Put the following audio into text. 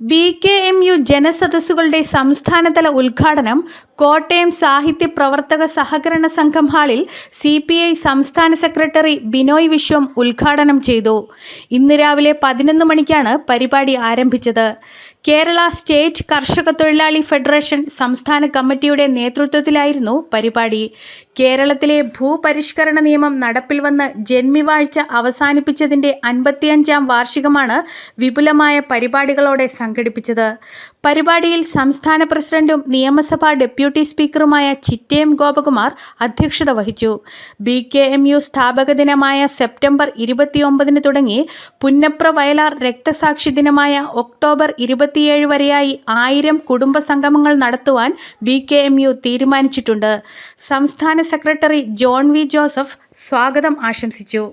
B K M U ജനസദസ്സുകളുടെ സംസ്ഥാനതല ഉദ്ഘാടനം കോട്ടയം സാഹിത്യ പ്രവർത്തക സഹകരണ സംഘം ഹാളിൽ സി പി ഐ സംസ്ഥാന സെക്രട്ടറി ബിനോയ് വിശ്വം ഉദ്ഘാടനം ചെയ്തു. ഇന്ന് രാവിലെ പതിനൊന്ന് മണിക്കാണ് പരിപാടി ആരംഭിച്ചത്. കേരള സ്റ്റേറ്റ് കർഷക തൊഴിലാളി ഫെഡറേഷൻ സംസ്ഥാന കമ്മിറ്റിയുടെ നേതൃത്വത്തിലായിരുന്നു പരിപാടി. കേരളത്തിലെ ഭൂപരിഷ്കരണ നിയമം നടപ്പിൽ വന്ന് ജന്മിവാഴ്ച അവസാനിപ്പിച്ചതിന്റെ അൻപത്തിയഞ്ചാം വാർഷികമാണ് വിപുലമായ പരിപാടികളോടെ സംഘടിപ്പിച്ചത്. പരിപാടിയിൽ സംസ്ഥാന പ്രസിഡന്റും നിയമസഭാ ഡെപ്യൂട്ടി സ്പീക്കറുമായ ചിറ്റേം ഗോപകുമാർ അധ്യക്ഷത വഹിച്ചു. ബി കെ എം യു സ്ഥാപക ദിനമായ സെപ്റ്റംബർ ഇരുപത്തിയൊമ്പതിന് തുടങ്ങി പുന്നപ്ര വയലാർ രക്തസാക്ഷി ദിനമായ ഒക്ടോബർ ഇരുപത്തിയേഴ് വരെയായി ആയിരം കുടുംബ സംഗമങ്ങൾ നടത്തുവാൻ ബി കെ എം യു തീരുമാനിച്ചിട്ടുണ്ട്. സംസ്ഥാന സെക്രട്ടറി ജോൺ വി ജോസഫ് സ്വാഗതം ആശംസിച്ചു.